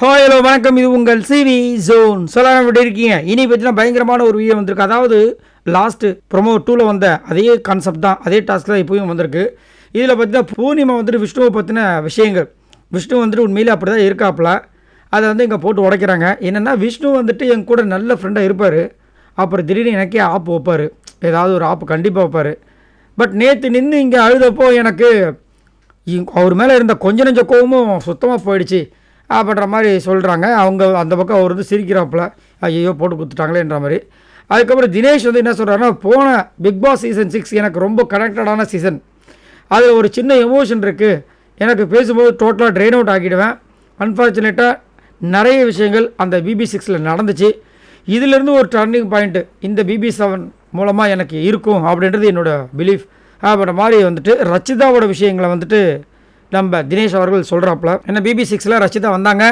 Hi hello வணக்கம். இது உங்கள் சிவி ஜோன் சொல்லாம எப்படி இருக்கீங்க இனி பற்றினா பயங்கரமான ஒரு வீடியோ வந்திருக்கு. அதாவது லாஸ்ட்டு ப்ரொமோ டூவில் வந்த அதே கான்செப்ட் தான் அதே டாஸ்க் தான் இப்போயும் வந்திருக்கு. இதில் பார்த்தீங்கன்னா பூர்ணிமா வந்துட்டு விஷ்ணுவை பற்றின விஷயங்கள். விஷ்ணு வந்துட்டு உண்மையிலே அப்படி தான் இருக்காப்புல. அதை வந்து இங்கே போட்டு உடைக்கிறாங்க. என்னென்னா விஷ்ணு வந்துட்டு என் கூட நல்ல ஃப்ரெண்டாக இருப்பார். அப்புறம் திடீர்னு எனக்கே ஆப்பு வைப்பார். ஏதாவது ஒரு ஆப்பு கண்டிப்பாக வைப்பார். பட் நேற்று நின்று இங்கே அழுதப்போ எனக்கு அவர் மேலே இருந்த கொஞ்ச நெஞ்ச கோவமும் சுத்தமாக போயிடுச்சு. அப்படின்ற மாதிரி சொல்கிறாங்க அவங்க அந்த பக்கம் அவர் வந்து சிரிக்கிறாப்புல. ஐயோ போட்டு கொடுத்துட்டாங்களேன்ற மாதிரி. அதுக்கப்புறம் தினேஷ் வந்து என்ன சொல்கிறாருன்னா போன பிக் பாஸ் சீசன் சிக்ஸ் எனக்கு ரொம்ப கனெக்டடான சீசன். அதில் ஒரு சின்ன எமோஷன் இருக்குது எனக்கு பேசும்போது டோட்டலாக ட்ரெயின் அவுட் ஆகிடுவேன். அன்ஃபார்ச்சுனேட்டாக நிறைய விஷயங்கள் அந்த பிபி சிக்ஸில் நடந்துச்சு. இதிலேருந்து ஒரு டர்னிங் பாயிண்ட்டு இந்த பிபி செவன் மூலமாக எனக்கு இருக்கும் அப்படின்றது என்னோட பிலீஃப் அப்படின்ற மாதிரி வந்துட்டு ரச்சிதாவோட விஷயங்களை வந்துட்டு நம்ம தினேஷ் அவர்கள் சொல்கிறாப்புல ஏன்னா பிபி சிக்ஸில் ரசிதா வந்தாங்க.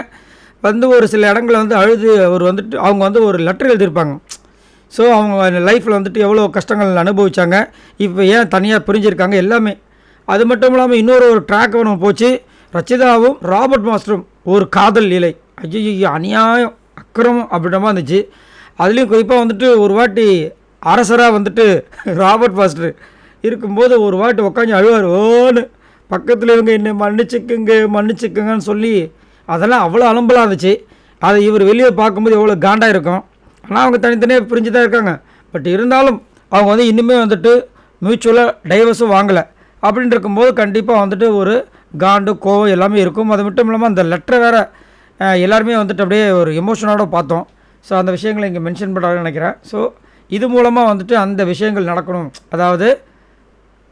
வந்து ஒரு சில இடங்களில் வந்து அழுது அவர் வந்துட்டு அவங்க வந்து ஒரு லெட்டர் எழுதியிருப்பாங்க. ஸோ அவங்க லைஃப்பில் வந்துட்டு எவ்வளோ கஷ்டங்கள் அனுபவித்தாங்க இப்போ ஏன் தனியாக பிரிஞ்சிருக்காங்க? எல்லாமே. அது மட்டும் இல்லாமல் இன்னொரு ஒரு ட்ராக் ஒன்று போச்சு. ரச்சிதாவும் ராபர்ட் மாஸ்டரும் ஒரு காதல் இலை ஐயோ அநியாயம் அக்கிரமம் அப்படின்ற மாதிரி இருந்துச்சு. அதுலேயும் குறிப்பாக வந்துட்டு ஒரு வாட்டி அரசராக வந்துட்டு ராபர்ட் மாஸ்டர் இருக்கும்போது ஒரு வாட்டி உட்காந்து அழுவார் ஓன்னு. பக்கத்தில் இவங்க என்ன மன்னிச்சுக்குங்க மன்னிச்சுக்குங்கன்னு சொல்லி அதெல்லாம் அவ்வளோ அலம்பலாக இருந்துச்சு அதை இவர் வெளியே பார்க்கும்போது எவ்வளோ காண்டாக இருக்கும். ஆனால் அவங்க தனித்தனியாக பிரிஞ்சு தான் இருக்காங்க. பட் இருந்தாலும் அவங்க வந்து இன்னுமே வந்துட்டு மியூச்சுவலாக டைவர்ஸும் வாங்கலை. அப்படின்னு இருக்கும்போது கண்டிப்பாக வந்துட்டு ஒரு காண்டு கோவம் எல்லாமே இருக்கும். அது மட்டும் இல்லாமல் அந்த லெட்டரை வேறு எல்லாருமே வந்துட்டு அப்படியே ஒரு எமோஷனோட பார்த்தோம். ஸோ அந்த விஷயங்களை இங்கே மென்ஷன் பண்ணுறாங்கன்னு நினைக்கிறேன். ஸோ இது மூலமாக வந்துட்டு அந்த விஷயங்கள் நடக்கணும். அதாவது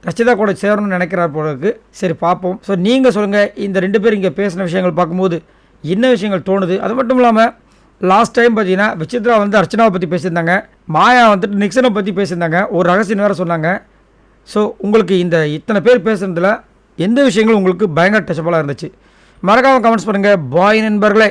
ரச்சிதா கூட சேரணும்னு நினைக்கிறார் போல இருக்கு. சரி பார்ப்போம். ஸோ நீங்கள் சொல்லுங்கள் இந்த ரெண்டு பேரும் இங்கே பேசின விஷயங்கள் பார்க்கும்போது என்ன விஷயங்கள் தோணுது? அது மட்டும் இல்லாமல் லாஸ்ட் டைம் பார்த்தீங்கன்னா விசித்ரா வந்து அர்ச்சனாவை பற்றி பேசியிருந்தாங்க. மாயா வந்துட்டு நிக்சனை பற்றி பேசியிருந்தாங்க. ஒரு ரகசியம் வேறு சொன்னாங்க. ஸோ உங்களுக்கு இந்த இத்தனை பேர் பேசுகிறதுல எந்த விஷயங்களும் உங்களுக்கு பயங்கர டச்சபலாக இருந்துச்சு. மறக்காமல் கமெண்ட்ஸ் பண்ணுங்கள் பாய் நண்பர்களே.